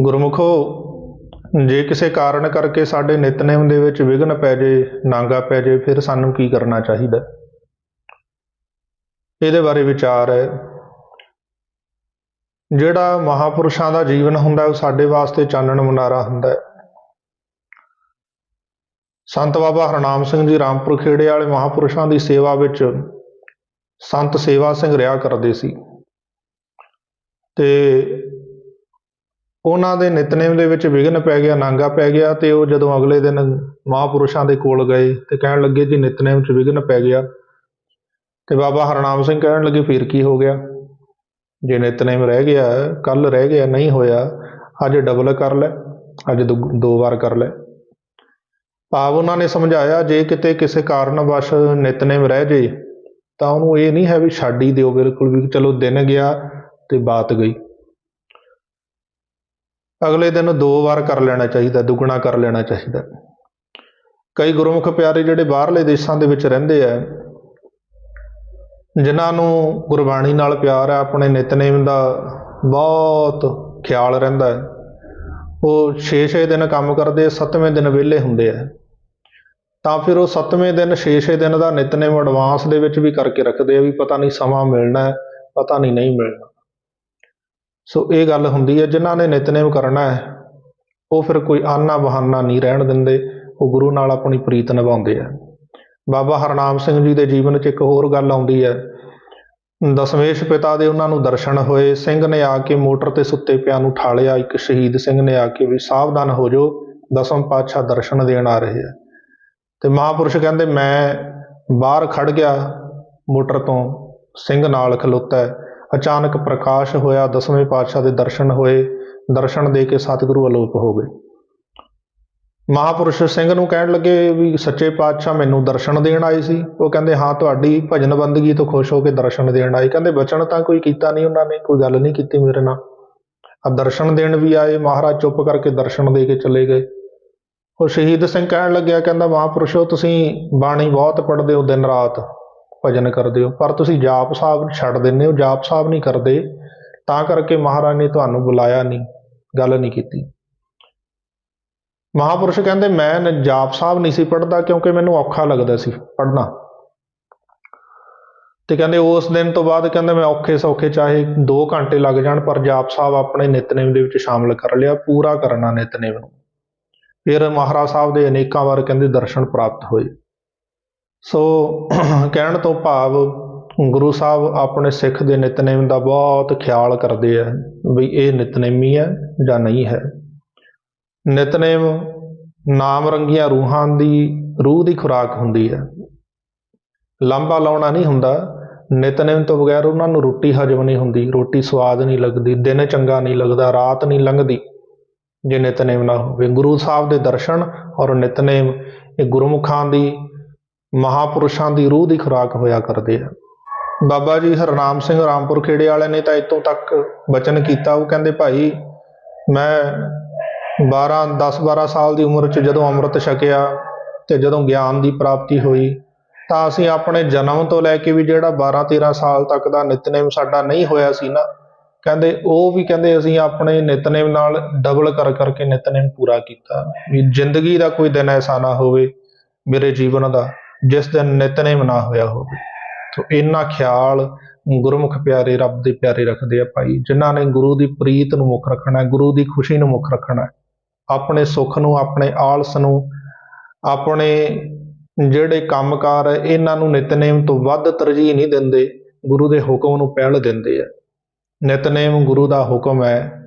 ਗੁਰਮੁਖੋ, ਜੇ ਕਿਸੇ ਕਾਰਨ ਕਰਕੇ ਸਾਡੇ ਨਿਤਨੇਮ ਦੇ ਵਿੱਚ ਵਿਘਨ ਪੈ ਜੇ, ਨਾਂਗਾ ਪੈ ਜੇ, ਫਿਰ ਸਾਨੂੰ ਕੀ ਕਰਨਾ ਚਾਹੀਦਾ? ਇਹਦੇ ਬਾਰੇ ਵਿਚਾਰ ਹੈ। ਜਿਹੜਾ ਮਹਾਪੁਰਸ਼ਾਂ ਦਾ ਜੀਵਨ ਹੁੰਦਾ, ਉਹ ਸਾਡੇ ਵਾਸਤੇ ਚਾਨਣ ਮੁਨਾਰਾ ਹੁੰਦਾ ਹੈ। ਸੰਤ ਬਾਬਾ ਹਰਨਾਮ ਸਿੰਘ ਜੀ ਰਾਮਪੁਰ ਖੇੜੇ ਵਾਲੇ ਮਹਾਪੁਰਸ਼ਾਂ ਦੀ ਸੇਵਾ ਵਿੱਚ ਸੰਤ ਸੇਵਾ ਸਿੰਘ ਰਿਹਾ ਕਰਦੇ ਸੀ। ਤੇ ਉਹਨਾਂ ਦੇ ਨਿਤਨੇਮ ਦੇ ਵਿੱਚ ਵਿਘਨ ਪੈ ਗਿਆ, ਨਾਂਗਾ ਪੈ ਗਿਆ ਤੇ ਉਹ ਜਦੋਂ ਅਗਲੇ ਦਿਨ ਮਹਾਪੁਰਸ਼ਾਂ ਦੇ ਕੋਲ ਗਏ ਤੇ ਕਹਿਣ ਲੱਗੇ ਜੀ ਨਿਤਨੇਮ 'ਚ ਵਿਘਨ ਪੈ ਗਿਆ। ਤੇ ਬਾਬਾ ਹਰਨਾਮ ਸਿੰਘ ਕਹਿਣ ਲੱਗੇ, ਫਿਰ ਕੀ ਹੋ ਗਿਆ? ਜੇ ਨਿਤਨੇਮ ਰਹਿ ਗਿਆ ਕੱਲ ਰਹਿ ਗਿਆ, ਨਹੀਂ ਹੋਇਆ, ਅੱਜ ਡਬਲ ਕਰ ਲੈ, ਅੱਜ ਦੋ ਦੋ ਵਾਰ ਕਰ ਲੈ। ਭਾਵ ਉਹਨਾਂ ਨੇ ਸਮਝਾਇਆ, ਜੇ ਕਿਤੇ ਕਿਸੇ ਕਾਰਨ ਵਸ਼ ਨਿਤਨੇਮ ਰਹਿ ਜੇ, ਤਾਂ ਉਹਨੂੰ ਇਹ ਨਹੀਂ ਹੈ ਵੀ ਛੱਡ ਹੀ ਦਿਓ, ਬਿਲਕੁਲ ਵੀ, ਚਲੋ ਦਿਨ ਗਿਆ ਤੇ ਬਾਤ ਗਈ। ਅਗਲੇ ਦਿਨ ਦੋ ਵਾਰ ਕਰ ਲੈਣਾ ਚਾਹੀਦਾ, ਦੁੱਗਣਾ ਕਰ ਲੈਣਾ ਚਾਹੀਦਾ। ਕਈ ਗੁਰਮੁਖ ਪਿਆਰੇ ਜਿਹੜੇ ਬਾਹਰਲੇ ਦੇਸ਼ਾਂ ਦੇ ਵਿੱਚ ਰਹਿੰਦੇ ਆ, ਜਿਨ੍ਹਾਂ ਨੂੰ ਗੁਰਬਾਣੀ ਨਾਲ ਪਿਆਰ ਹੈ ਆਪਣੇ ਨਿਤਨੇਮ ਦਾ ਬਹੁਤ ਖਿਆਲ ਰਹਿੰਦਾ ਹੈ। ਉਹ 6-6 ਦਿਨ ਕੰਮ ਕਰਦੇ 7ਵੇਂ ਦਿਨ ਵਿਹਲੇ ਹੁੰਦੇ ਆ। ਤਾਂ ਫਿਰ ਉਹ 7ਵੇਂ ਦਿਨ 6-6 ਦਿਨ ਦਾ ਨਿਤਨੇਮ ਐਡਵਾਂਸ ਦੇ ਵਿੱਚ ਵੀ ਕਰਕੇ ਰੱਖਦੇ ਆ ਵੀ ਪਤਾ ਨਹੀਂ ਸਮਾਂ ਮਿਲਣਾ ਪਤਾ ਨਹੀਂ ਨਹੀਂ ਮਿਲਣਾ। ਸੋ ਇਹ ਗੱਲ ਹੁੰਦੀ ਹੈ, ਜਿਨ੍ਹਾਂ ਨੇ ਨਿਤਨੇਮ ਕਰਨਾ ਹੈ, ਉਹ ਫਿਰ ਕੋਈ ਆਨਾ ਬਹਾਨਾ ਨਹੀਂ ਰਹਿਣ ਦਿੰਦੇ, ਉਹ ਗੁਰੂ ਨਾਲ ਆਪਣੀ ਪ੍ਰੀਤ ਨਿਭਾਉਂਦੇ ਆ। ਬਾਬਾ ਹਰਨਾਮ ਸਿੰਘ ਜੀ ਦੇ ਜੀਵਨ 'ਚ ਇੱਕ ਹੋਰ ਗੱਲ ਆਉਂਦੀ ਹੈ। ਦਸਮੇਸ਼ ਪਿਤਾ ਦੇ ਉਹਨਾਂ ਨੂੰ ਦਰਸ਼ਨ ਹੋਏ, ਸਿੰਘ ਨੇ ਆ ਕੇ ਮੋਟਰ ਤੇ ਸੁੱਤੇ ਪਿਆ ਨੂੰ ਠਾਲਿਆ, ਇੱਕ ਸ਼ਹੀਦ ਸਿੰਘ ਨੇ ਆ ਕੇ ਵੀ ਸਾਵਧਾਨ ਹੋ ਜਾਓ, ਦਸਮ ਪਾਤਸ਼ਾਹ ਦਰਸ਼ਨ ਦੇਣ ਆ ਰਹੇ ਆ। ਤੇ ਮਹਾਪੁਰਸ਼ ਕਹਿੰਦੇ, ਮੈਂ ਬਾਹਰ ਖੜ ਗਿਆ, ਮੋਟਰ ਤੋਂ ਸਿੰਘ ਨਾਲ ਖਲੋਤਾ ਅਚਾਨਕ ਪ੍ਰਕਾਸ਼ ਹੋਇਆ, ਦਸਵੇਂ ਪਾਤਸ਼ਾਹ ਦੇ ਦਰਸ਼ਨ ਹੋਏ, ਦਰਸ਼ਨ ਦੇ ਕੇ ਸਤਿਗੁਰੂ ਅਲੋਪ ਹੋ ਗਏ। ਮਹਾਪੁਰਸ਼ ਸਿੰਘ ਨੂੰ ਕਹਿਣ ਲੱਗੇ ਵੀ ਸੱਚੇ ਪਾਤਸ਼ਾਹ ਮੈਨੂੰ ਦਰਸ਼ਨ ਦੇਣ ਆਏ ਸੀ। ਉਹ ਕਹਿੰਦੇ, ਹਾਂ, ਤੁਹਾਡੀ ਭਜਨ ਬੰਦਗੀ ਤੋਂ ਖੁਸ਼ ਹੋ ਕੇ ਦਰਸ਼ਨ ਦੇਣ ਆਏ। ਕਹਿੰਦੇ, ਬਚਨ ਤਾਂ ਕੋਈ ਕੀਤਾ ਨਹੀਂ ਉਹਨਾਂ ਨੇ, ਕੋਈ ਗੱਲ ਨਹੀਂ ਕੀਤੀ ਮੇਰੇ ਨਾਲ। ਆ ਦਰਸ਼ਨ ਦੇਣ ਵੀ ਆਏ, ਮਹਾਰਾਜ ਚੁੱਪ ਕਰਕੇ ਦਰਸ਼ਨ ਦੇ ਕੇ ਚਲੇ ਗਏ। ਉਹ ਸ਼ਹੀਦ ਸਿੰਘ ਕਹਿਣ ਲੱਗਿਆ, ਕਹਿੰਦਾ, ਮਹਾਪੁਰਸ਼ੋ, ਤੁਸੀਂ ਬਾਣੀ ਬਹੁਤ ਪੜ੍ਹਦੇ ਹੋ ਦਿਨ ਰਾਤ। ਭਜਨ ਕਰਦੇ ਹੋ। ਪਰ ਤੁਸੀਂ ਜਾਪ ਸਾਹਿਬ ਛੱਡ ਦਿੰਦੇ ਹੋ, ਜਾਪ ਸਾਹਿਬ ਨਹੀਂ ਕਰਦੇ। ਤਾਂ ਕਰਕੇ ਮਹਾਰਾਜ ਨੇ ਤੁਹਾਨੂੰ ਬੁਲਾਇਆ ਨਹੀਂ, ਗੱਲ ਨਹੀਂ ਕੀਤੀ। ਮਹਾਪੁਰਸ਼ ਕਹਿੰਦੇ, ਮੈਂ ਜਾਪ ਸਾਹਿਬ ਨਹੀਂ ਸੀ ਪੜ੍ਹਦਾ ਕਿਉਂਕਿ ਮੈਨੂੰ ਔਖਾ ਲੱਗਦਾ ਸੀ ਪੜ੍ਹਨਾ। ਤੇ ਕਹਿੰਦੇ, ਉਸ ਦਿਨ ਤੋਂ ਬਾਅਦ ਕਹਿੰਦੇ, ਮੈਂ ਔਖੇ ਸੌਖੇ ਚਾਹੇ 2 ਘੰਟੇ ਲੱਗ ਜਾਣ, ਪਰ ਜਾਪ ਸਾਹਿਬ ਆਪਣੇ ਨਿਤਨੇਮ ਦੇ ਵਿੱਚ ਸ਼ਾਮਲ ਕਰ ਲਿਆ, ਪੂਰਾ ਕਰਨਾ ਨਿਤਨੇਮ ਨੂੰ। ਫਿਰ ਮਹਾਰਾਜ ਸਾਹਿਬ ਦੇ ਅਨੇਕਾਂ ਵਾਰ ਕਹਿੰਦੇ, ਦਰਸ਼ਨ ਪ੍ਰਾਪਤ ਹੋਏ। ਸੋ ਕਹਿਣ ਤੋਂ ਭਾਵ ਗੁਰੂ ਸਾਹਿਬ ਆਪਣੇ ਸਿੱਖ ਦੇ ਨਿਤਨੇਮ ਦਾ ਬਹੁਤ ਖਿਆਲ ਕਰਦੇ ਆ ਵੀ ਇਹ ਨਿਤਨੇਮੀ ਹੈ ਜਾਂ ਨਹੀਂ ਹੈ। ਨਿਤਨੇਮ ਨਾਮ ਰੰਗੀਆਂ ਰੂਹਾਂ ਦੀ, ਰੂਹ ਦੀ ਖੁਰਾਕ ਹੁੰਦੀ ਹੈ। ਲਾਂਬਾ ਲਾਉਣਾ ਨਹੀਂ ਹੁੰਦਾ। ਨਿਤਨੇਮ ਤੋਂ ਬਗੈਰ ਉਹਨਾਂ ਨੂੰ ਰੋਟੀ ਹਜਮ ਨਹੀਂ ਹੁੰਦੀ, ਰੋਟੀ ਸਵਾਦ ਨਹੀਂ ਲੱਗਦੀ, ਦਿਨ ਚੰਗਾ ਨਹੀਂ ਲੱਗਦਾ, ਰਾਤ ਨਹੀਂ ਲੰਘਦੀ। ਜੇ ਨਿਤਨੇਮ ਨਾ ਹੋਵੇ, ਗੁਰੂ ਸਾਹਿਬ ਦੇ ਦਰਸ਼ਨ ਔਰ ਨਿਤਨੇਮ ਇਹ ਗੁਰਮੁਖਾਂ ਦੀ ਮਹਾਪੁਰਸ਼ਾਂ ਦੀ ਰੂਹ ਦੀ ਖੁਰਾਕ ਹੋਇਆ ਕਰਦੇ ਆ। ਬਾਬਾ ਜੀ ਹਰਨਾਮ ਸਿੰਘ ਰਾਮਪੁਰ ਖੇੜੇ ਵਾਲੇ ਨੇ ਤਾਂ ਇਤੋਂ ਤੱਕ ਬਚਨ ਕੀਤਾ। ਉਹ ਕਹਿੰਦੇ, ਭਾਈ, ਮੈਂ 12 10 12 ਸਾਲ ਦੀ ਉਮਰ 'ਚ ਜਦੋਂ ਅੰਮ੍ਰਿਤ ਛਕਿਆ ਤੇ ਜਦੋਂ ਗਿਆਨ ਦੀ ਪ੍ਰਾਪਤੀ ਹੋਈ, ਤਾਂ ਅਸੀਂ ਆਪਣੇ ਜਨਮ ਤੋਂ ਲੈ ਕੇ ਵੀ ਜਿਹੜਾ 12 13 ਸਾਲ ਤੱਕ ਦਾ ਨਿਤਨੇਮ ਸਾਡਾ ਨਹੀਂ ਹੋਇਆ ਸੀ ਨਾ, ਕਹਿੰਦੇ, ਉਹ ਵੀ ਕਹਿੰਦੇ, ਅਸੀਂ ਆਪਣੇ ਨਿਤਨੇਮ ਨਾਲ ਡਬਲ ਕਰ, ਕਰਕੇ ਨਿਤਨੇਮ ਪੂਰਾ ਕੀਤਾ। ਵੀ ਜ਼ਿੰਦਗੀ ਦਾ ਕੋਈ ਦਿਨ ਐਸਾ ਨਾ ਹੋਵੇ ਮੇਰੇ ਜੀਵਨ ਦਾ। ਜਿਸ ਦਿਨ ਨਿਤਨੇਮ ਨਾ ਹੋਇਆ ਹੋਵੇ। ਸੋ ਇੰਨਾ ਖਿਆਲ ਗੁਰਮੁਖ ਪਿਆਰੇ, ਰੱਬ ਦੇ ਪਿਆਰੇ ਰੱਖਦੇ ਆ ਭਾਈ, ਜਿਨ੍ਹਾਂ ਨੇ ਗੁਰੂ ਦੀ ਪ੍ਰੀਤ ਨੂੰ ਮੁੱਖ ਰੱਖਣਾ ਗੁਰੂ ਦੀ ਖੁਸ਼ੀ ਨੂੰ ਮੁੱਖ ਰੱਖਣਾ ਆਪਣੇ ਸੁੱਖ ਨੂੰ, ਆਪਣੇ ਆਲਸ ਨੂੰ, ਆਪਣੇ ਜਿਹੜੇ ਕੰਮਕਾਰ ਹੈ, ਇਹਨਾਂ ਨੂੰ ਨਿਤਨੇਮ ਤੋਂ ਵੱਧ ਤਰਜੀਹ ਨਹੀਂ ਦਿੰਦੇ, ਗੁਰੂ ਦੇ ਹੁਕਮ ਨੂੰ ਪਹਿਲ ਦਿੰਦੇ ਆ। ਨਿਤਨੇਮ ਗੁਰੂ ਦਾ ਹੁਕਮ ਹੈ